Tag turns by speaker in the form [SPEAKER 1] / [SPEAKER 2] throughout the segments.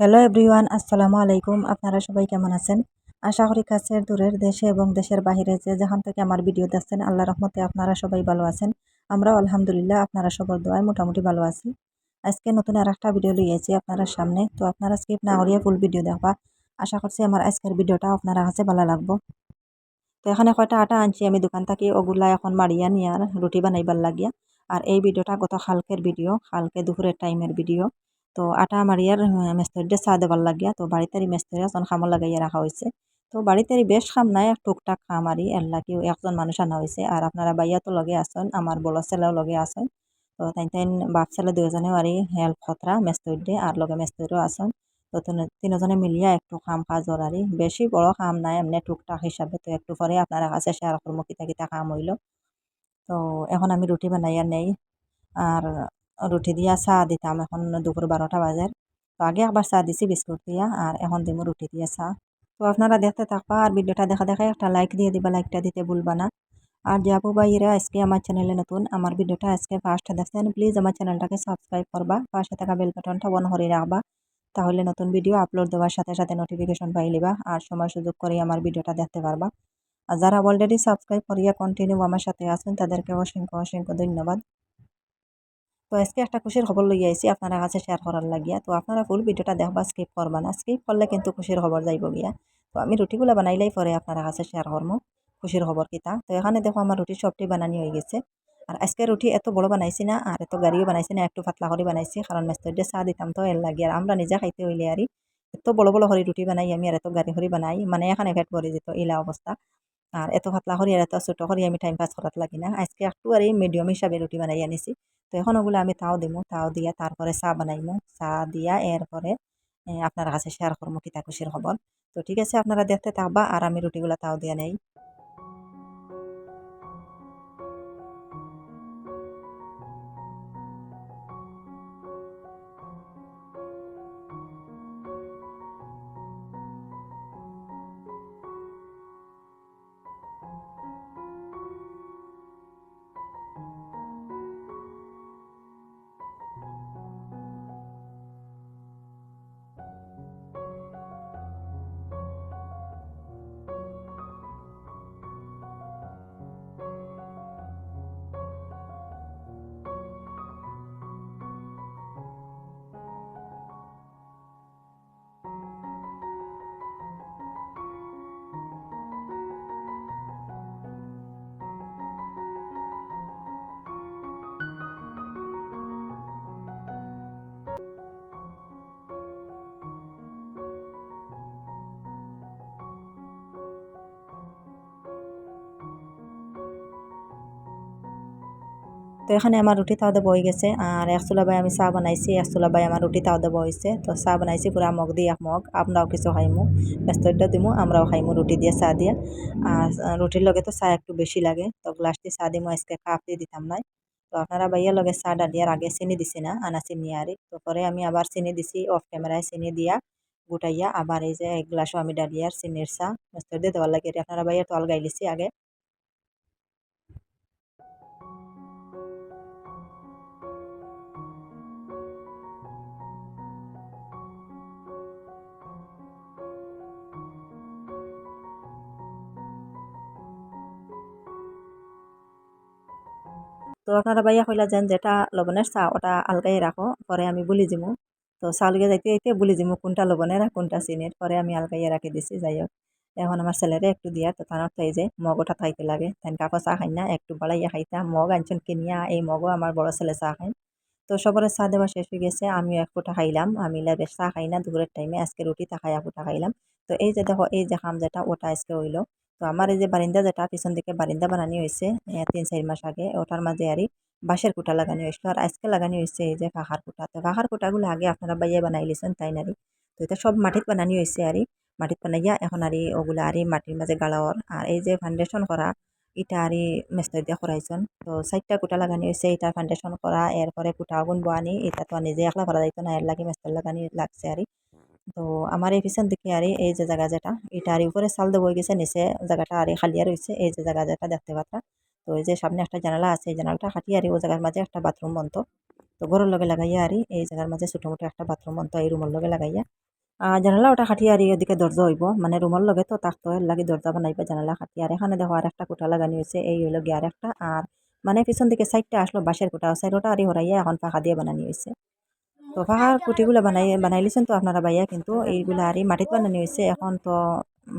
[SPEAKER 1] Hello everyone আসসালামু আলাইকুম আপনারা সবাই কেমন আছেন? আশা করি কাছের, দূরের দেশে এবং দেশের বাহিরে যে যেখান থেকে আমার ভিডিও দেখছেন আল্লাহ রহমতে আপনারা সবাই ভালো আছেন। আমরা আলহামদুলিল্লাহ আপনারা সবার দোয়ায় মোটামুটি ভালো আছি। আজকে নতুন আর একটা ভিডিও লইয়েছি আপনারা সামনে। তো আপনারা স্কিপ না করিয়া ফুল ভিডিও দেখবা। আশা করছি আমার আজকের ভিডিওটা আপনারা কাছে ভালো লাগবো। তো এখানে কয়টা আটা আনছি, আমি দোকান থেকে, ওগুলা এখন মারিয়া নিয়ে আর রুটি বানাইবার লাগিয়া। আর এই ভিডিওটা গত কালকের ভিডিও, কালকে দুপুরের টাইমের ভিডিও। তো আটা মারিয়ার মেস্তরিটা চা দেবার লাগিয়া, তো বাড়িতে মেস্তরি এখন খামর লাগাইয়া রাখা হয়েছে তো বাড়িতে বেশ খাম নাই টুকটাক খাম আরি, এর লাগি একজন মানুষ আনা হয়েছে আর আপনারা বাইয়া তো লগে আসেন আমার বড় ছেলেও লগে আসেন তো তাই তাই বাপ ছেলে দুজনেও আরি হেল্প খতরা মেস্তরি আর লগে মেস্তরিও আসেন তো তিনজনে মিলিয়া একটু খাম কাজর আরি। বেশি বড় খাম নাই, এমনি টুকটাক হিসাবে তো একটু পরে আপনারা কাছে শেয়ার করব কিতা কিতা খাম হইল। তো এখন আমি রুটি বানাইয়া নেই। আর রুটি দিয়া চা দিতাম। এখন দুপুর বারোটা বাজার তো আগে আবার চা দিছি, বিস্কুট দিয়া, আর এখন দিব রুটি দিয়া চা। তো আপনারা দেখতে থাকবা, আর ভিডিওটা দেখা দেখা একটা লাইক দিয়ে দিবা লাইকটা দিতে ভুলবা না। আর যাব ভাইয়েরা আজকে আমার চ্যানেলে নতুন, আমার ভিডিওটা আজকে ফার্স্ট দেখছেন প্লিজ আমার চ্যানেলটাকে সাবস্ক্রাইব করবা, পাশে থাকা বেল বাটনটা অন করে রাখবা। তাহলে নতুন ভিডিও আপলোড দেওয়ার সাথে সাথে নোটিফিকেশন পাই লিবা আর সময় সুযোগ করে আমার ভিডিওটা দেখতে পারবা। আর যারা অলরেডি সাবস্ক্রাইব করিয়া কন্টিনিউ আমার সাথে আছেন, তাদেরকে অসংখ্য অসংখ্য ধন্যবাদ। তো আজকে একটা খুশির খবর লইয়া আইছি, আপনারা কাছে শেয়ার করার লাগিয়া। তো আপনারা ফুল ভিডিওটা দেখবা স্কিপ করবা না। স্কিপ করলে কিন্তু খুশির খবর যাইব গিয়া। তো আমি রুটিগুলো বানাইলেই পরে আপনারা কাছে শেয়ার করব খুশির খবর কিতা। তো এখানে দেখো আমার রুটি সবটি বানানি হয়ে গেছে। আর আজকে রুটি এত বড় বানাইছি না, আর এত গাড়িও বানাইছি না, একটু পাতলা করে বানাইছি, কারণ মেস্তর চা দিতাম তো এর লাগে। আর আমরা নিজে খাইতে হইলে আর এত বড় বড় হরি রুটি বানাই, আমি আর এত গাড়ি হরি বানাই মানে এখানে ভেট ভরে যেত ইলা অবস্থা। আর এত পাতলা করি আর এত ছোটো করি আমি টাইম পাস করার লাগি না। আজকে একটু আর এই মিডিয়াম হিসাবে রুটি বানাই আনিছি। তো এখন ওগুলো আমি তাও দিমু, তাও দিয়া তারপরে চা বানাইমু। চা দিয়া এরপরে আপনার কাছে শেয়ার করব কিতা খুশির খবর। তো ঠিক আছে, আপনারা দেখতে থাকবা আর আমি রুটিগুলো তাও দিয়া নেই। তো এখানে আমার রুটি তাওদে বই গেছে। আর এক চুলা বাই আমি চা বানাইছি, এক চুলা বাই আমার রুটি তাওদে বইছে তো চা বানাইছি, পুরা মগ দিয়ে এক মগ। আমরাও কিছু খাইমু ব্যস্তটা দিমু, আমরাও খাইমু রুটি দিয়ে, চা দিয়ে। আর রুটির লগে তো চা একটু বেশি লাগে। তো গ্লাসটি চা দিমু, আজকে কাপ দিয়ে দিতাম নাই। তো আপনারা বাইয়ার লগে চা ডালিয়ার আগে চিনি দিছি না, আনা চিনি আর। তো পরে আমি আবার চিনি দিছি, অফ ক্যামেরায় চিনি দিয়া গুটাইয়া আবার এই যে এক গ্লাসও আমি ডালিয়ার চিনির চা ব্যস্ত দিয়ে দেওয়ার লাগে। আপনারা বাইয়ার তো আলগাইলিছি আগে। তো আপনারা বাইয়া কইলা যেন যেটা লবণের চা ওটা আলগাই রাখো, পরে আমি বলি দিমু। তো চাউলিকে যাইতে যাইতে বলি দিমু কোনটা লবণের আর কোনটা চিনির, পরে আমি আলগাইয়া রাখি দিছি, যাই হোক। এখন আমার ছেলেরে একটু দিয়া, তো তার তাই যে মগ ওটা খাইতে লাগে তাই কাপড় চা খাই না একটু বাড়াইয়া খাইতা, মগ আনছেন কিনিয়া, এই মগও আমার বড় ছেলে চা খাই তো সবরে চা দেওয়া শেষ হয়ে গেছে, আমিও এক ফুটা খাইলাম, আমি বেশ চা খাই না দুপুরের টাইমে আজকে রুটি তা এক ফুটা খাইলাম। তো এই যে দেখো, এই যে খাম যেটা, ওটা আজকে হইল। তো আমার এই যে বারিন্দা যেটা, পিছন দিকে বারিন্দা বানানি হয়েছে তিন চার মাস আগে, ওটার মাঝে আরই বাঁশের কুটা লাগানি হয়েছিল আর আজকে লাগানি হয়েছে এই যে কাহার কুটা। তো কাহার কুটাগুলো আগে আপনারা বাইয়া বানাই লিছেন তাই নারি। তো এটা সব মাটিত বানানি হয়েছে আরই, মাটিত বানাইয়া এখন আরই ওগুলো আরই মাটির মাঝে গালাওয়ার। আর এই যে ফাউন্ডেশন করা, ইটা আরই মেস্তর দিয়ে করাইছেন। তো চারটা কুটা লাগানি হয়েছে এটা ফাউন্ডেশন করা, এরপরে কুটা আগুন বোয়ানি এটা তো নিজে একলা করা যাইতো না, এর লাগে মেস্তর লাগানি লাগছে আরই। তো আমার এই পিছন দিকে আর এই যে জায়গা যেটা, এটা আর উপরে চাল দেবো গেছে, নিচে জায়গাটা আর খালিয়া রয়েছে এই যে জায়গা যেটা দেখতে পাত্রা তো এই যে সামনে একটা জানালা আছে, এই জানালাটা খাটিয়ে আর ও জায়গার মাঝে একটা বাথরুম বন্ধ তো ঘরের লগে লাগাইয়া আর এই জায়গার মাঝে ছোটো মোটো একটা বাথরুম অন্ত এই রুমের লগে লাগাইয়া। আর জানালা ওটা খাটিয়ে আর এদিকে দরজা হইব মানে রুমের লগে তো তাকতো লাগে দরজা বানাইবা জানালা খাটিয়ে আর এখানে দেখো আর একটা কোঠা লাগানি হয়েছে এই হইল গিয়ে আর একটা আর মানে পিছন দিকে সাইডটা আসলো বাঁশের কোঠা সাইডটা আর হরাইয়া এখন পাখা দিয়ে বানানি হয়েছে তো পাহাড় কুটিগুলো বানাই বানাই লিছেন তো আপনারা বাইয়া কিন্তু এইগুলা আর মাটিত বানানি হয়েছে এখন তো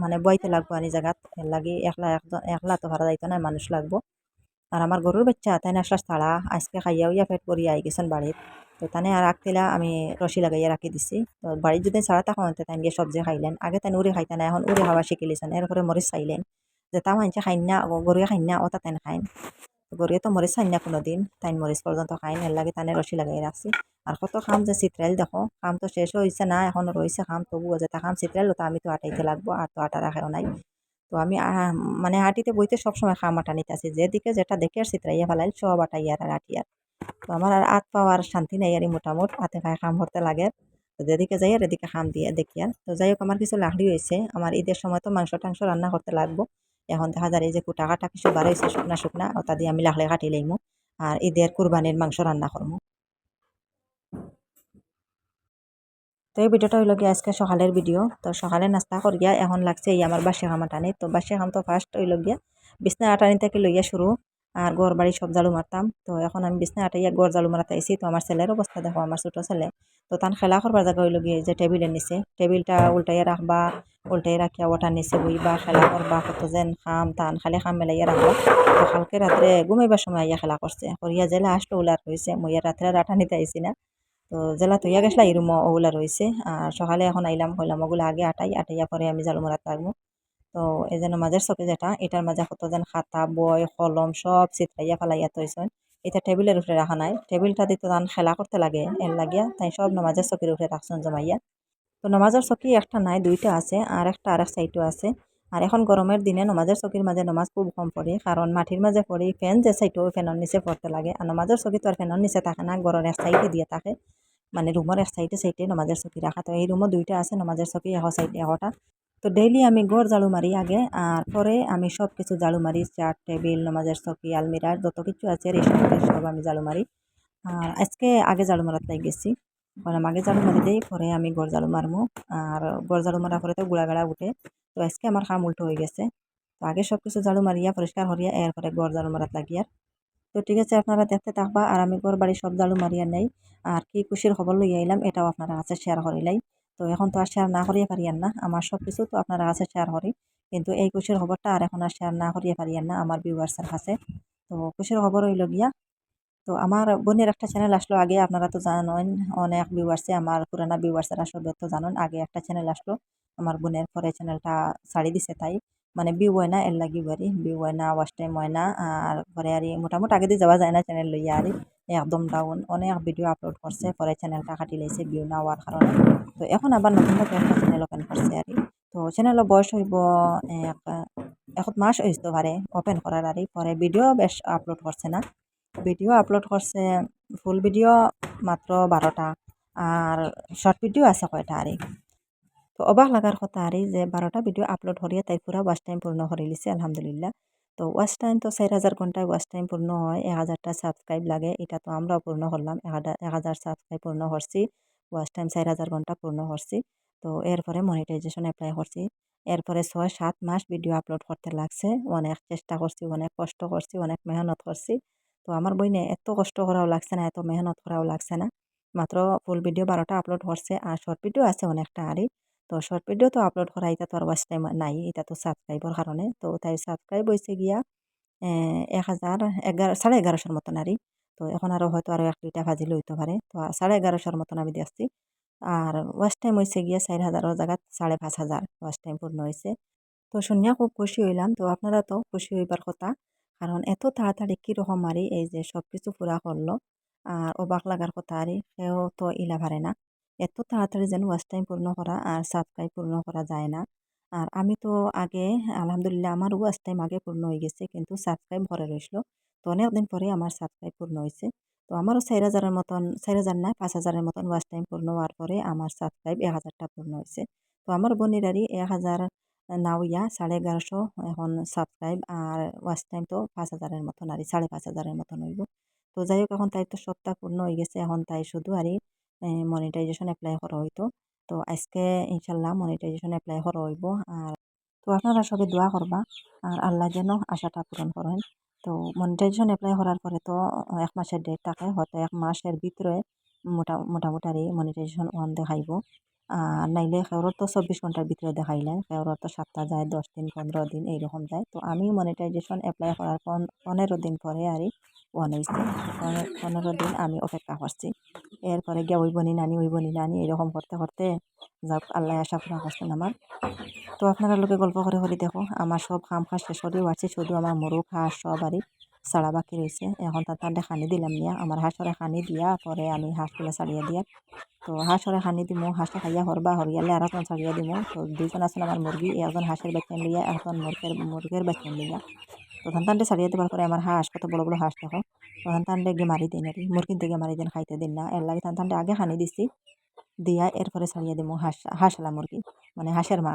[SPEAKER 1] মানে বইতে লাগবো আর জায়গাত লাগি একলা একলা তো ভাড়া যাইতো না মানুষ লাগবো। আর আমার গরুর বাচ্চা তাই না ছাড়া আজকে খাইয়া উইয়া পেট করিয়া আই গেছেন বাড়িত তো তানে আর আগতিলা আমি রশি লাগাইয়া রাখি দিছি। তো বাড়ির যদি ছাড়া হতে তাই গিয়ে সবজি খাইলেন আগে তাই উড়ি খাইতেন এখন উড়ি খাওয়া শিখিলিছেন এরপরে মরিচ চাইলেন যে তা মানছে খাইন না গরুয়ে খাইন না ওটা তাই খাইন। গরুয়ে তো মরিচ খাইন না কোনো দিন তাই মরিচ পর্যন্ত খাই লাগে তানে রশি লাগাই রাখছি আর কত খাম যে চিত্রাইল দেখো খাম তো শেষ হয়েছে না, এখন রয়েছে খাম তবুও যেটা খাম চিত্রাইল তো আমি তো আটাইতে লাগবো আর তো আটা রাখাও নাই। তো আমি মানে আটিতে বইতে সবসময় খাম আটা নিতে আসি যেদিকে যেটা দেখে আর চিত্রাইয়া ফেলাইল সব আটাইয়ার আর আটিয়ার তো আমার আর আত পাওয়ার শান্তি নেই আর মোটামুট হাতে খায় খাম করতে লাগে। তো যেদিকে যাই আর এদিকে খাম দিয়ে দেখি আর তো যাই হোক আমার কিছু লাকড়ি হয়েছে আমার ঈদের সময় তো মাংস টাংস রান্না করতে লাগবো। এখন দেখা যায় যে কুটা কাটা কিছু হয়েছে শুকনা শুকনা, ওটা দিয়ে আমি লাখলে কাটি লইমু। আর ঈদের কুরবানির মাংস রান্না করব তো এই ভিডিওটা হইল গিয়া আজকে সকালের ভিডিও। তো সকালে নাস্তা করিয়া এখন লাগছে এই আমার বাসে খামা টানি। তো বাসে খাম তো ফার্স্ট হইল গিয়া বিছনা আটানি থেকে লইয়া শুরু। আর গড় বাড়ি সব জালু মারতাম। তো এখন আমি বিছনা আটাইয়া গড় জালু মারাতে আইসি তো আমার ছেলের অবস্থা দেখো, আমার ছোটো ছেলে। তো তান খেলা করবার জায়গা হইল গিয়ে যে টেবিলের নিচে। টেবিলটা উল্টাইয়া রাখবা উল্টাই রাখিয়া ওটার নিচে বইবা, খেলা করবা, কত যেন খাম তান খালে খাম মেলাইয়া রাখবা। তো কালকে রাত্রে ঘুমাইবার সময় আইয়া খেলা করছে। করিয়া জেলা আসলো উলার হয়েছে মই রাত্রে রাটা নিতে আইসি না। তো জেলা থইয়া গেছলা এরুম ওগুলা রয়েছে আর সকালে এখন আইলাম হইলাম ওগুলো আগে আটাই, আটাইয়া পরে আমি জালু মারাত লাগবো তো এই যেন মাঝের চকে যেটা, এটার মাঝে কত যেন খাতা, বই, কলম সব চিত্রাইয়া ফেলাইয়া তৈছেন এটা টেবিলের উপরে রাখা নাই। টেবিলটা দিতে তান খেলা করতে লাগে এর লাগিয়া তাই সব নামাজের চকির উপরে রাখছেন জমাইয়া। তো নামাজের চকি একটা নাই, দুইটা আছে, আর একটা আর এক সাইডও আছে। আর এখন গরমের দিনে নমাজের চকির মাঝে নমাজ খুব কম পড়ে, কারণ মাটির মাঝে পড়ি ফ্যান যে সাইডও ফ্যানের নিচে পড়তে লাগে। আর নমাজের চকি তো আর ফ্যানের নিচে থাকে না গরমের এক সাইডে দিয়ে থাকে। মানে রুমের এক সাইডে সাইডে নমাজের চকি রাখা। তো এই রুমও দুইটা আছে, নমাজের চকি এহ সাইডে, এহটা। তো ডেইলি আমি গড় জালু মারি আগে, আর পরে আমি সব কিছু জালু মারি চেয়ার টেবিল, নমাজের চকি আলমিরার যত কিছু আছে রেশন সব আমি জালু মারি। আর আজকে আগে জালু মারাত গেছি। কারণ আগে জালু মারি দেই, পরে আমি গড় জালু মারমু। আর গড় জালু মারার পরে তো গুড়া গাড়া উঠে, তো আজকে আমার খাম উল্টো হয়ে গেছে। তো আগে সব কিছু জালু মারিয়া, পরিষ্কার করিয়া, এরপরে গড় জালু মারাত লাগিয়ার তো ঠিক আছে, আপনারা দেখতে থাকবা, আর আমি ঘর বাড়ি সব জালু মারিয়া নেই। আর কি খুশির খবর লইয়া আইলাম, এটাও আপনারা কাছে শেয়ার করিলাই। তো এখন তো আর শেয়ার না করিয়া পারিয়ান না। আমার সব কিছু তো আপনারা কাছে শেয়ার করি। কিন্তু এই খুশির খবরটা আর এখন আর শেয়ার না করিয়া পারিয়ান না আমার ভিউয়ার্সের কাছে। তো খুশির খবর হইল গিয়া, তো আমার বোনের একটা চ্যানেল আসলো আগে, আপনারা তো জানেন, অনেক ভিউয়ার্সে আমার পুরানা ভিউয়ার্সেরা সব তো জানেন, আগে একটা চ্যানেল আসলো। আমার বোনের পরে চ্যানেলটা ছাড়ি দিছে তাই। মানে বিউ হয় না, এর লাগি বারি বিউ হয় না ওয়াশ টাইম হয় না, আর পরে আর মোটামুটি আগে দিয়ে যাওয়া যায় না চ্যানেল লইয়া আর। একদম ডাউন অনেক ভিডিও আপলোড করছে, পরে চ্যানেলটা কাটি লাইছে ভিউ না হওয়ার কারণে। তো এখন আবার নতুন নতুন একটা চ্যানেল ওপেন করছে আর তো চ্যানেলের বয়স হইব এক এক মাস হইতে পারে ওপেন করার আর পরে ভিডিও বেশ আপলোড করছে না। ভিডিও আপলোড করছে ফুল ভিডিও মাত্র বারোটা, আর শর্ট ভিডিও আছে কয়টা আর তো অবাক লাগার কথা আর যে বারোটা ভিডিও আপলোড করিয়ে তাই পুরা ওয়াচ টাইম পূর্ণ করে লিছে আলহামদুলিল্লাহ। তো ওয়াচ টাইম তো চার হাজার ঘন্টায় ওয়াচ টাইম পূর্ণ হয়, এক হাজারটা সাবস্ক্রাইব লাগে, এটা তো আমরাও পূর্ণ করলাম এক হাজার সাবস্ক্রাইব পূর্ণ করছি ওয়াচ টাইম চার হাজার ঘণ্টা পূর্ণ করছি, তো এরপরে মনিটাইজেশন অ্যাপ্লাই করছি, এরপরে ছয়, সাত মাস ভিডিও আপলোড করতে লাগছে, অনেক চেষ্টা করছি, অনেক কষ্ট করছি, অনেক মেহনত করছি, তো আমার বইনে এত কষ্ট করাও লাগছে না, এত মেহনত করাও লাগছে না, মাত্র ফুল ভিডিও বারোটা আপলোড করছে, আর শর্ট ভিডিও আছে অনেকটা আরই তো শর্ট ভিডিও তো আপলোড করা এটা তো আর ওয়াচ টাইম নাই, এটা তো সাবস্ক্রাইবর কারণে। তো তাই সাবস্ক্রাইব হয়েছে গিয়া এক হাজার এগারো সাড়ে এগারোশোর মতন আরই তো এখন আরও হয়তো আরও এক, দুইটা ভাজি লইতে পারে তো সাড়ে এগারোশোর মতন আমি দেখছি আর ওয়াচ টাইম হয়েছে গিয়া চার হাজারের জায়গাত সাড়ে পাঁচ হাজার ওয়াচ টাইম পূর্ণ হয়েছে তো শুনিয়া খুব খুশি হইলাম। তো আপনারা তো খুশি হইবার কথা। কারণ এত তাড়াতাড়ি কীরকম আরই এই যে সব কিছু পুরা করল আর অবাক লাগার কথা আরই সেও তো ইলা পারে না। এত তাড়াতাড়ি যেন ওয়াচ টাইম পূর্ণ করা আর সাবস্ক্রাইব পূর্ণ করা যায় না। আর আমি তো আগে, আলহামদুলিল্লাহ আমার ওয়াচ টাইম আগে পূর্ণ হয়ে গেছে কিন্তু সাবস্ক্রাইব করে রইছিল তো অনেকদিন পরে আমার সাবস্ক্রাইব পূর্ণ হয়েছে। তো আমারও চার হাজারের মতন, চার হাজার না, পাঁচ হাজারের মতন ওয়াচ টাইম পূর্ণ হওয়ার পরে আমার সাবস্ক্রাইব এক হাজারটা পূর্ণ হয়েছে। তো আমার বোনেরারই এক হাজার নাও ইয়া সাড়ে এগারোশো এখন সাবস্ক্রাইব আর ওয়াচ টাইম তো পাঁচ হাজারের মতন, আর সাড়ে পাঁচ হাজারের মতন হইব। তো যাই হোক, এখন তাই তো সপ্তাহ পূর্ণ হয়ে গেছে, এখন তাই শুধু আর মনিটাইজেশন অ্যাপ্লাই করা হইতো। তো আজকে ইনশাল্লাহ মনিটাইজেশন অ্যাপ্লাই করা হইব। আর তো আপনারা সবে দোয়া করবা। আর আল্লাহ যেন আশাটা পূরণ করেন। তো মনিটাইজেশন অ্যাপ্লাই করার পরে তো এক মাসের ডেট থাকে। হয়তো এক মাসের ভিতরে মোটা মোটামুটি আর মনিটাইজেশন ওয়ান দেখাইব। আর নাইলে কেউর তো চব্বিশ ঘণ্টার ভিতরে দেখাইলে কেউর তো সপ্তাহ যায়, দশ দিন, পনেরো দিন, এইরকম যায়। তো আমি মনিটাইজেশন অ্যাপ্লাই করার পনেরো দিন পরে আর হয়েছে পনেরো দিন আমি অপেক্ষা করছি। এরপরে গিয়ে ওই বনি নানি, ওই বনি নানি এরকম করতে করতে যাক, আল্লাহ আশা পুরা করছেন আমার। তো আপনারা লোকে গল্প করে করে দেখো, আমার সব খাম খাস শেষ করেও আছে শুধু আমার মোরগ, হাঁস সব আরই সাড়া বাকি রয়েছে। এখন তার তান্ডে খানি দিলাম নিয়া আমার হাঁসরে খানি দিয়া পরে আমি হাঁসগুলো ছাড়িয়ে দিয়া, তো হাঁসরে খানি দিমু, হাঁসটা খাইয়া হরবা হরিয়ালে আর এখন ছাড়িয়ে দিমু। তো দুইজন আছেন আমার মুরগি, একজন হাঁসের বাচ্চা লিয়া একজন মুরগের মুরগের বাচ্চা লিয়া তো ধান তান্ডে ছাড়িয়ে দেওয়ার পরে আমার হাঁস, কত বড় বড় হাঁস দেখো। তো ধান তান্ডে গিয়ে মারি দিন আর মুরগির দিকে মারি দিন, খাইতে দিন না। এর লাগে ধান তান্ডে আগে হানি দিছি, দিয়া এরপরে ছাড়িয়ে দিমু হাঁস, হাঁসলা মুরগি। মানে হাঁসের মা।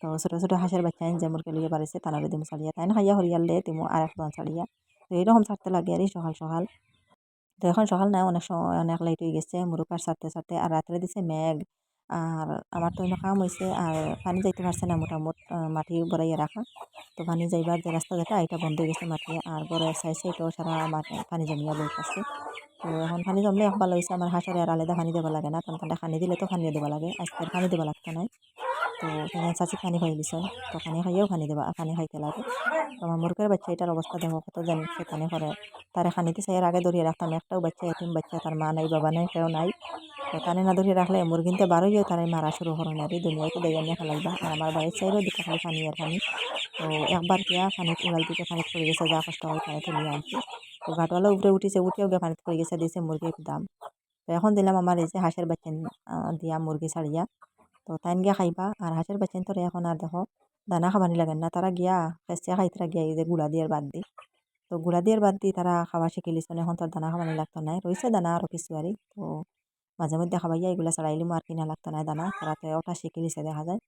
[SPEAKER 1] তো ছোটো ছোটো হাঁসের বাচ্চা যে মুরগি লিয়ে বাড়িছে তানারে দিমু ছাড়িয়া। তাই না? খাইয়া হরিয়ালে দিমু আর একজন ছাড়িয়া। তো এইরকম ছাড়তে লাগে আর সকাল সকাল তো এখন সকাল নাই, অনেক সময় অনেক লাইট হয়ে গেছে মুরুকার ছাড়তে ছাড়তে। আর রাত্রে দিছে মেঘ। আর আমার তো অন্য কাম হয়েছে আর পানি যাইতে পারছে না মোটামুট মাটি বড়াইয়া রাখা। তো পানি যাইবার যে রাস্তা যেটা এটা বন্ধ হয়ে গেছে মাটি। আর বড় সাইছে এটাও সারা পানি জমিয়া বই আছে তো এখন পানি জমলে এক ভালো হয়েছে আমার হাঁসরে আর আলাদা পানি দেওয়া লাগে না। কারণ তান্ডা পানি দিলে তো পানি দেওয়া লাগে। আজকে পানি দেওয়া লাগতো না তো চাচি পানি খাই দিছে তো পানি খাইয়েও পানি দেবা পানি খাইতে লাগে। তো আমার মুরগের বাচ্চা এটার অবস্থা দেখো কত যেন সে পানি করে তারে খানিতে চাই আগে ধরিয়ে রাখতাম। একটাও বাচ্চা এতিম বাচ্চা তার মা নাই বাবা নাই কেউ নাই। তানে না ধরিয়ে রাখলে মুরগিনতে বারোইও তারে মারা শুরু করেন আর দুনিয়াকে দেখে নিয়ে খেলাইবা আর আমার বাড়ির চাইরও দিকে খালি পানি আর পানি। তো একবার গিয়া পানি উড়াল দিকে পানি পড়ে গেছে, যা কষ্ট হয় পানি তুলিয়ে আনছি। তো ঘাটওয়ালা উপরে উঠিছে উঠেও গিয়ে পানিতে পড়ে গেছে দিয়েছে মুরগির দাম। তো এখন দিলাম আমার এই যে হাঁসের বাচ্চা দিয়া মুরগি ছাড়িয়া। তো তাইন গিয়া খাইবা। আর হাঁসের বাচ্চা তোরে এখন আর দেখো, দানা খাবানি লাগেন না। তারা গিয়া খেসিয়া খাইতে গিয়া এই যে গুড়া দিয়ার বাদ দি। তো গুড়া দিয়ার বাদ দি তারা খাওয়া লিছেন এখন তোর দানা খাবানি লাগতো নাই। রয়েছে দানা আরও কিছু আরই। তো মাঝে মধ্যে খাবাইয়া এগুলো ছাড়াইলিমো আর কিনা লাগতো না দানা। তারা তো ওটা লিছে, দেখা যায়।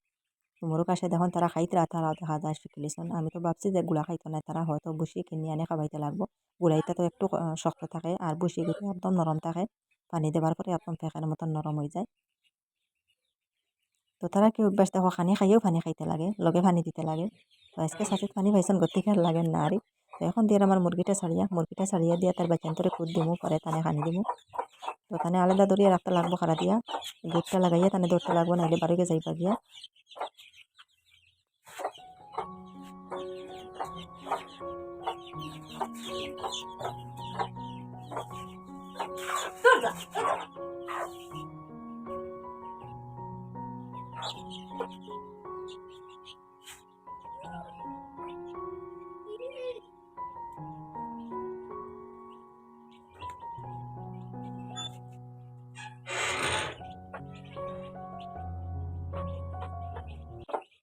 [SPEAKER 1] তো মোর কাছে দেখুন তারা খাইতে তারাও দেখা যায়, শিখে লিছেন আমি তো ভাবছি যে গুলা খাইতো না তারা হয়তো বসিয়ে কিনে আনে, খাবাইতে লাগবো। গুড়াইটা তো একটু শক্ত থাকে, আর বসিয়ে একদম নরম থাকে। পানি দেওয়ার পরে একদম ফেঁকার মতন নরম হয়ে যায়। তো তারা কি অভ্যাস? দেখো, খানি খাইয়েও পানি খাইতে লাগে, লগে পানি দিতে লাগে। তো আজকে সাথে পানি পাইছেন গতিকে আর লাগেন না আরই তো এখন দিয়ে আমার মুরগিটা ছাড়িয়া মুরগিটা ছাড়িয়া দিয়া তার বাচ্চান তোরে খুদ দিমু, পরে তানে খানি দিমু। তো তানে আলাদা দরিয়া রাখতে লাগবো খারা দিয়া। গেটটা লাগাইয়া তানে ধরতে লাগবো নাহলে বাড়িকে যাইবা গিয়া।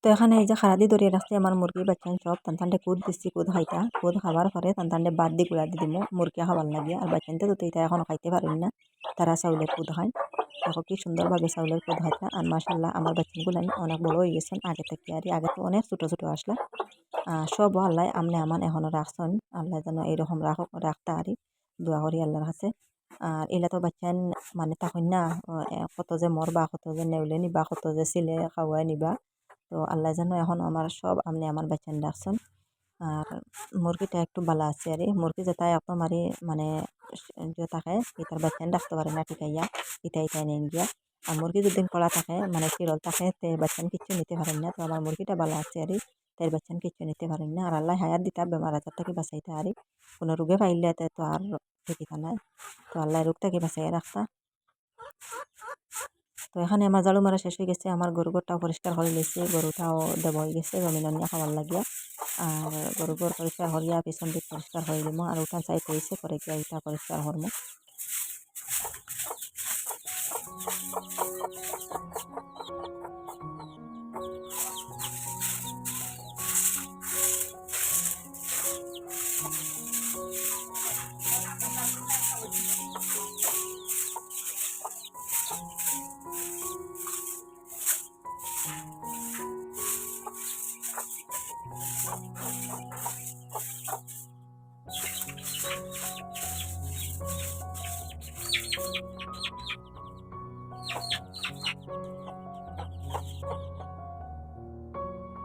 [SPEAKER 1] তো এখানে এই যে খারাদি ধরিয়ে রাখছি আমার মুরগি বাচ্চা সব তানতান্ডে কুদ দিচ্ছি, কুদ খাইতা কুদ খাবার পরে তানতান্ডে বাদ দিয়ে গুড়া দিয়ে দিমু, মুরগি খাবার লাগিয়ে আর বাচ্চানতে তো এটা এখনও খাইতে পারেন না, তারা চাউলের কুদ খায়। দেখো কি সুন্দরভাবে চাউলের কুদ খাইতা আর মাসাল্লাহ আমার বাচ্চাগুলো অনেক বড় হয়ে গেছেন আগে থেকে আর আগে তো অনেক ছোটো ছোটো আসলা। সব আল্লাহ আমনে আমান এখনও রাখছেন, আল্লাহ যেন এইরকম রাখ রাখতে আরি দোয়া করি আল্লাহর কাছে। আর এলা তো বাচ্চান মানে তখন না কত যে মরবা, কত যে নেউলে নিবা, কত যে সিলে খাওয়াই নিবা তো আল্লাহ যেন এখন আমার সব আপনি আমার বাচ্চান রাখছেন। আর মুরগিটা একটু ভালো আছে আর। মুরগি যেটা একদম আর মানে যে থাকে এটার বাচ্চান রাখতে পারে না ঠিকাইয়া এটা এটা নেন গিয়া। আর মুরগি যদি কলা থাকে মানে চিরল থাকে, তে বাচ্চান কিচ্ছু নিতে পারেন না। তো আমার মুরগিটা ভালো আছে আর। তাই বাচ্চান কিচ্ছু নিতে পারেন না। আর আল্লাহ হায়াত দিতা বেমার আজার থেকে বাঁচাইতে আর। কোনো রোগে পাইলে তো আর ঠিকা নাই। তো আল্লাহ রোগ থেকে বাঁচাইয়া রাখতা। তো এখানে আমার জালু মারা শেষ হয়ে গেছে আমার গরু ঘরটাও পরিষ্কার হয়ে গেছে গরুটাও দেব হয়ে গেছে জমিনিয়া নিয়ে খাবার লাগিয়া আর গরু ঘর পরিষ্কার হরিয়া পিছন দিক পরিষ্কার হয়ে দিব আর উঠান সাইড হয়েছে পরে গিয়া এটা পরিষ্কার হরমো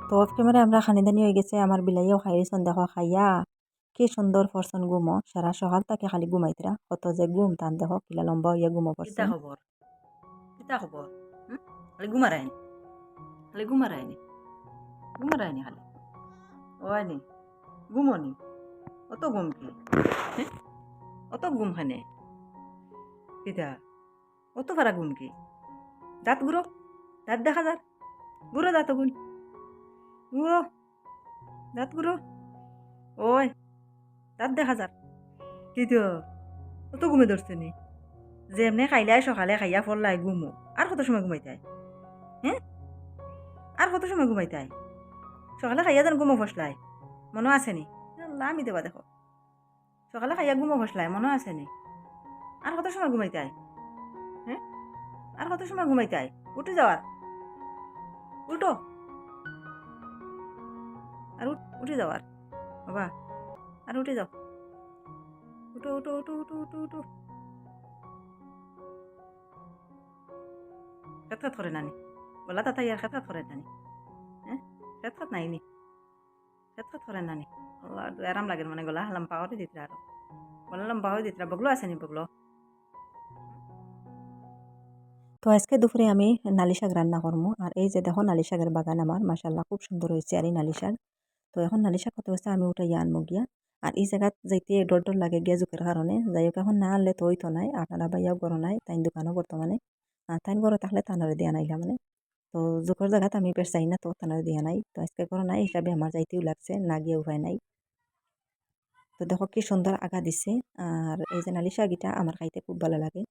[SPEAKER 1] তো অফ ক্যামেরায় আমরা খানিদানি হয়ে গেছে আমার বিলাইও খাইয়েছেন দেখো খাইয়া। কি সুন্দর ফরসন গুমো সারা সকাল তাকে খালি ঘুমাইতরা কত যে ঘুম টান দেখো কিলা লম্বা হইয়া ঘুমো পড়ছে
[SPEAKER 2] খবর কিতা খবর? খালি ঘুমারায়নি খালি ঘুমারায়নি ঘুমারায়নি খালি? ও আইনি ঘুমনি অত ঘুম কি? অত ঘুম খানে? কিতা অত ফারা গুণ কি? দাঁত গুঁড়ো, দাঁত দেখা যার গুঁড়ো দাঁত গুণ। গুঁড়ো, দাঁত গুঁড়ো। ওই, দাঁত দেখা যার কি তো অত ঘুমে ধরছে নি। যে এমনি খাইলাই সকালে খাইয়া ফললাই ঘুমো। আর কত সময় ঘুমাইতাই হ্যাঁ? আর কত সময় ঘুমাইতাই সকালে খাইয়া যেন ঘুমো ফসলাই মনে আছে নি। আমি দেবা দেখো। সকালে খাইয়া ঘুমো ফসলাই মনে আছে নি। আর কত সময় ঘুমাইতাই হ্যাঁ? আর কত সময় ঘুমাইতাই উঠে যাওয়ার উল্টো আর উঠ- উঠে যাওয়ার বাবা, আর উঠে যাও। উঠো উঠো উঠো উঠো উঠো উঠো। খেত খাত করে নানি বলা তাতা ইয়ার খেত খাত করে নানি হ্যাঁ? খেত খাত নাই নি। খেত খাত করে নানি আরাম লাগে মানে গলা লম্বা করে দিতে আরও। গলা লম্বা হয়ে দিতে বগলো আছে নি বগলো
[SPEAKER 1] তো আজকে দুপুরে আমি নালি শাক রান্না করব আর এই যে দেখো, নালি শাকের বাগান আমার মাসাল্লাহ খুব সুন্দর হয়েছে আর এই নালি শাক। তো এখন নালি শাক কত হয়েছে আমি উঠাইয়া আনব গিয়া। আর এই জায়গাত যাইতে ডর ডর লাগে গিয়া জুকের কারণে। যাই হোক, এখন না আনলে তো হইতো নাই আপনারা বাইয়াও গরো নাই তাই দোকানও বর্তমানে। আর তাই গরো থাকলে তানারে দিয়া নাইলা মানে তো জুকের জায়গাত আমি বেশ চাই না তো তানারে দিয়া নাই। তো আজকে গরো নাই, হিসাবে আমার যাইতেও লাগছে, না গিয়ে উপায় নাই। তো দেখো কি সুন্দর আগা দিছে। আর এই যে নালি শাক আমার খাইতে খুব ভালো লাগে।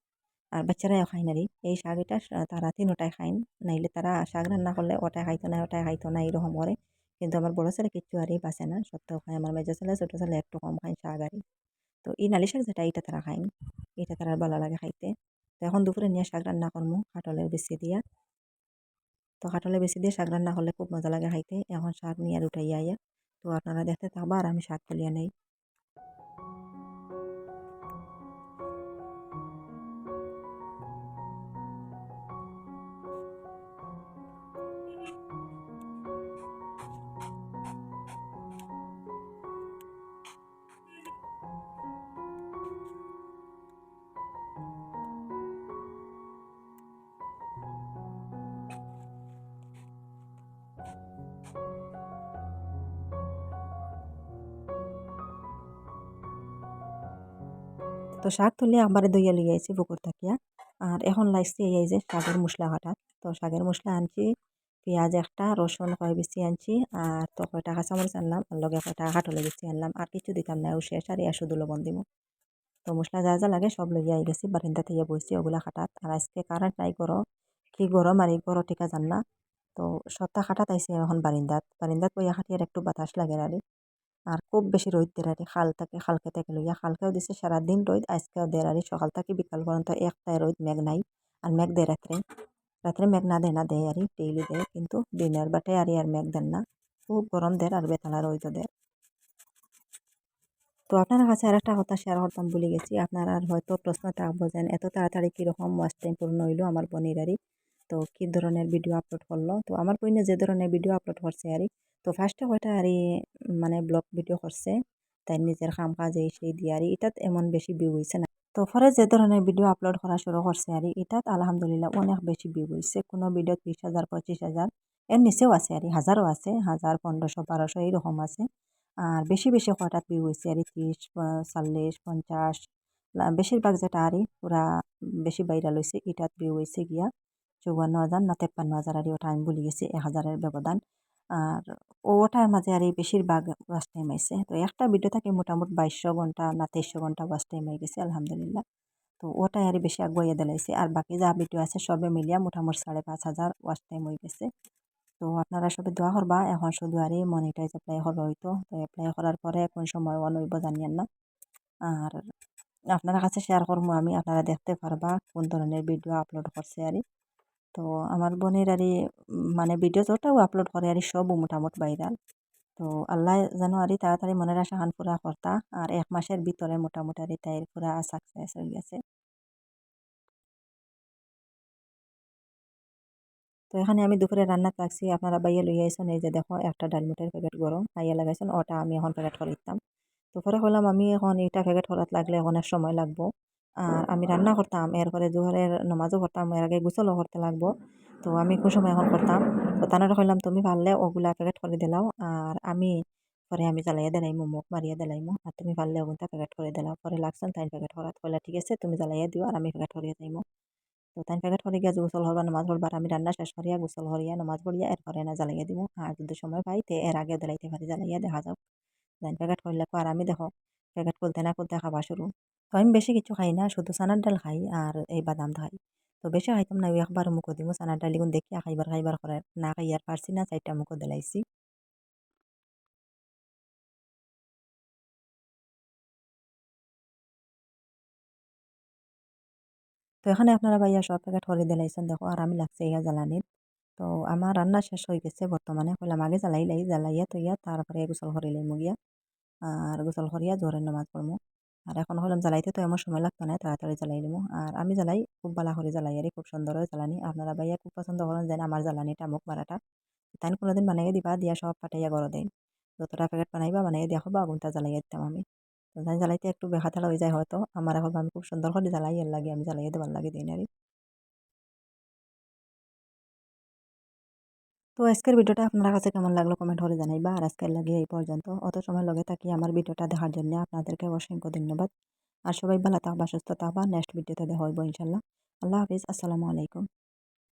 [SPEAKER 1] আর বাচ্চারাও খায় নারি এই শাক এটা তারা তিনোটাই খাইন নাইলে তারা শাক রান্না করলে ওটাই খাইতো না ওটাই খাইতো না, এরকম করে। কিন্তু আমার বড় ছেলে কিচ্ছু আরই বাঁচে না সত্ত্বেও খায়। আমার মেজো ছেলে, ছোটো ছেলে একটু কম খায় শাক আরই তো এই নালি শাক যেটা এটা তারা খাইন এটা তারা ভালো লাগে খাইতে। তো এখন দুপুরে নিয়ে শাক রান্না করব কাটলের বেশি দিয়া। তো কাটলে বেশি দিয়ে শাক রান্না করলে খুব মজা লাগে খাইতে। এখন শাক নিয়ে আর উঠাইয়া তো আপনারা দেখতে থাকবা আর আমি শাক তুলিয়া নেই। তো শাক তুলে একবারে দইয়া লইয়া আইছি, পুকুর থাকিয়া। আর এখন লাইছি এই যে শাকের মশলা কাটা তো শাকের মশলা আনছি, পেঁয়াজ একটা, রসুন কয় বেশি আনছি, আর তো কয়টা কাঁচামরিচ আনলাম, আর লগে কয়টা কাটলে বেশি আনলাম, আর কিছু দিতাম না, ও শেষ, আর ইয়া লবণ দিব তো মশলা যা যা লাগে সব লইয়া আই গেছি, বারিন্দা থেকে বসছি ওগুলা খাটাত আর আজকে কারেন্ট নাই করো কি গরম আর এই গরম টিকা জান না। তো সপ্তাহ খাটাত আইসি এখন বারিন্দাত। বারিন্দাত বইয়া খাটি আর একটু বাতাস লাগে আর আর খুব বেশি রোদ দেয় আর খাল থাকে, খালকে থেকে লইয়া খালকেও দিছে সারাদিন রোদ, আজকেও দেয় আর সকাল থেকে বিকাল পর্যন্ত একটাই রোদ, মেঘ নাই। আর মেঘ দেয় রাত্রে। রাত্রে মেঘ না দেয় না, দেয় আর ডেইলি দেয়। কিন্তু দিনের বাটে আর আর মেঘ দেন না। খুব গরম দেয় আর বেতালা রোদ দেয়। তো আপনার কাছে আর একটা কথা শেয়ার করতাম ভুলে গেছি। আপনারা হয়তো প্রশ্ন থাকব যেন এত তাড়াতাড়ি কীরকম ওয়াচ টাইম পূর্ণ হইল আমার বোনেরারই। তো কী ধরনের ভিডিও আপলোড করল? তো আমার বইনে যে ধরনের ভিডিও আপলোড করছে আর, তো ফার্স্টে কয়টা আর মানে ব্লগ ভিডিও করছে, তাই নিজের কাম কাজ এই সেই দিয়ে আর, এটাত এমন বেশি ভিউ হয়েছে না। তো পরে যে ধরনের ভিডিও আপলোড করা শুরু করছে আর, এটাত আলহামদুলিল্লাহ অনেক বেশি ভিউ হয়েছে কোনো ভিডিও বিশ হাজার, পঁচিশ হাজার, এর নিচেও আছে আর, হাজারও আছে, হাজার, পনেরোশো, বারোশো এইরকম আছে। আর বেশি বেশি কয়টাত ভিউ হয়েছে আর, ত্রিশ চল্লিশ, পঞ্চাশ বেশিরভাগ যেটা আর, পুরা বেশি ভাইরাল হয়েছে এটাত ভিউ হয়েছে গিয়া। চৌবান্ন হাজার না তেপ্পান্ন হাজার আর ওটা আমি ভুলে গেছি, এক হাজারের ব্যবধান। আর ওটার মাঝে আর এই বেশিরভাগ ওয়াচ টাইম আইছে তো একটা ভিডিও থাকে মোটামুটি বাইশশো ঘণ্টা না তেইশশো ঘণ্টা ওয়াচ টাইম হয়ে গেছে, আলহামদুলিল্লাহ। তো ওটাই আর বেশি আগুয়াইয়া দিলাইছে। আর বাকি যা ভিডিও আছে সবে মিলিয়া মোটামুটি সাড়ে পাঁচ হাজার ওয়াচ টাইম হয়ে গেছে। তো আপনারা সবে দোয়া করবা, এখন শুধু আর এই মনিটাইজ অ্যাপ্লাই করা হইতো। তো অ্যাপ্লাই করার পরে কোন সময় অন হইব জানিয়েন না। আর আপনার কাছে শেয়ার করব আমি, আপনারা দেখতে পারবা কোন ধরনের ভিডিও আপলোড করছে আর তো আমার বোনের আর মানে ভিডিও ওটাও আপলোড করে আর সব মোটামুটি ভাইরাল তো আল্লাহ যেন আর তাড়াতাড়ি মনের আসা হান পুরা কর্তা, আর এক মাসের ভিতরে মোটামুটি আর তাই পুরা সাকসেস হয়ে গেছে। তো এখানে আমি দুপুরে রান্না থাকছি, আপনারা বাইয়ে লই আইসন, এই যে দেখো একটা ডালমুটের প্যাকেট গরম পাইয়া লাগাইছেন, ওটা আমি এখন প্যাকেট করে দিতাম। তো হলাম আমি এখন এটা প্যাকেট হরাত লাগলে অনেক সময় লাগবো। আর আমি রান্না করতাম। এরপরে জোহরের নমাজও করতাম এর আগে গোসলও করতে লাগবো। তো আমি কোন সময় এখন করতাম। তো তানারা কইলাম, তুমি পারলে ওগুলা প্যাকেট করে দিলাও। আর আমি পরে আমি জ্বালাইয়া দিলাইমু, মুখ মারিয়া দিলাইমু। আর তুমি পারলে ওগুনটা প্যাকেট করে দিলাও। পরে লাগছেন তাই প্যাকেট করাত। কইলা, ঠিক আছে, তুমি জ্বালাইয়া দিও আর আমি প্যাকেট করিয়া যাইমু। তো তাই প্যাকেট করে গিয়া গোসল হরবা নামাজ পড়বার আমি রান্না শেষ করিয়া গোসল হরিয়া নামাজ পড়িয়া এরপরে না জ্বালাইয়া দিব আর যদি সময় পাই তে এর আগে দিলাইতে পারি, জ্বালাইয়া দেখা যাক। তাই প্যাকেট করলে আর আমি দেখো প্যাকেট খুলতে না খুলতে খাওয়া শুরু। তো আমি বেশি কিছু খাই না শুধু চানার ডাল খাই আর এই বাদাম খাই তো বেশি খাইতাম না একবার মুখো দিব চানার ডাল এগুন দেখিয়া খাইবার খাইবার করে না খাইয়ার পারছি না চারটা মুখো দিলাইছি তো এখানে আপনারা ভাইয়া সব প্যাকেট করে দিলাইছেন দেখো আর আমি লাগছে ইয়া জ্বালানিত তো আমার রান্না শেষ হয়ে গেছে বর্তমানে কইলাম আগে জ্বালাই লাই জ্বালাইয়া তৈয়া তারপরে গোসল করি লাইমু গিয়া আর গোসল করিয়া জোরের নামাজ পড়মু আর এখন হলাম জ্বালাইতে, তো এমন সময় লাগতো না, তাড়াতাড়ি জ্বালাই নিবো আর আমি জ্বালাই, খুব বালা করে জ্বালাই, আর খুব সুন্দর হয়ে জ্বালানি। আপনারা ভাইয়া খুব পছন্দ করেন যেন আমার জ্বালানিটা, মুখ মারাটা। তাই কোনোদিন বানাইয়া দিবা, দিয়া সব পাঠাইয়া গড় দেয় যতটা প্যাকেট বানাইবা বানাই দিয়া হব, আগুনটা জ্বালাইয়া দিতাম আমি। জ্বালাইতে একটু বেহাতালা হয়ে যায় হয়তো, আমার এখন আমি খুব সুন্দর করে জ্বালাই, এর লাগে আমি জ্বালাইয়া দেবার লাগে দিন আর। তো আজকের ভিডিওটা আপনার কাছে কেমন লাগল কমেন্ট করে জানাইবা। আর আজকের লাগে এই পর্যন্ত। অত সময় লগে থাকি আমার ভিডিওটা দেখার জন্য আপনাদেরকে অসংখ্য ধন্যবাদ। আর সবাই ভালো থাকবা, সুস্থ থাকবা। নেক্সট ভিডিওতে দেখা হইব ইনশাল্লাহ আল্লাহ হাফিজ। আসসালামু আলাইকুম।